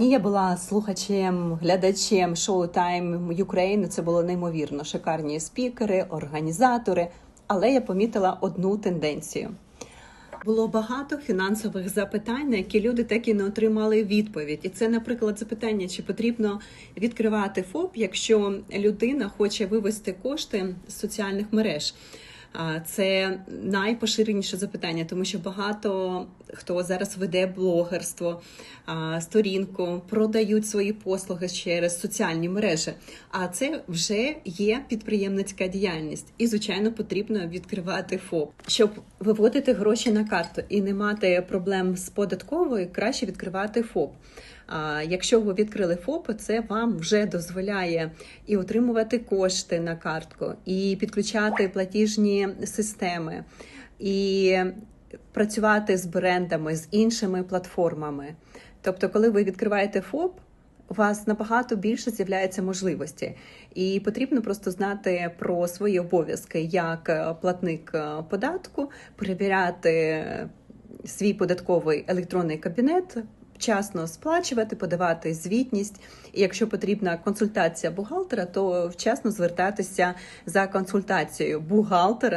Ні, я була слухачем, глядачем шоу Time Ukraine. Це було неймовірно. Шикарні спікери, організатори. Але я помітила одну тенденцію. Було багато фінансових запитань, на які люди так і не отримали відповідь. І це, наприклад, запитання, чи потрібно відкривати ФОП, якщо людина хоче вивести кошти з соціальних мереж. Це найпоширеніше запитання, тому що багато хто зараз веде блогерство, сторінку, продають свої послуги через соціальні мережі. А це вже є підприємницька діяльність, і звичайно потрібно відкривати ФОП, щоб виводити гроші на карту і не мати проблем з податковою, краще відкривати ФОП. Якщо ви відкрили ФОП, це вам вже дозволяє і отримувати кошти на картку, і підключати платіжні системи, і працювати з брендами, з іншими платформами. Тобто, коли ви відкриваєте ФОП, у вас набагато більше з'являється можливості, і потрібно просто знати про свої обов'язки як е, платник е, податку, перевіряти свій податковий електронний кабінет. Вчасно сплачувати, подавати звітність, і якщо потрібна консультація бухгалтера, то вчасно звертатися за консультацією бухгалтера.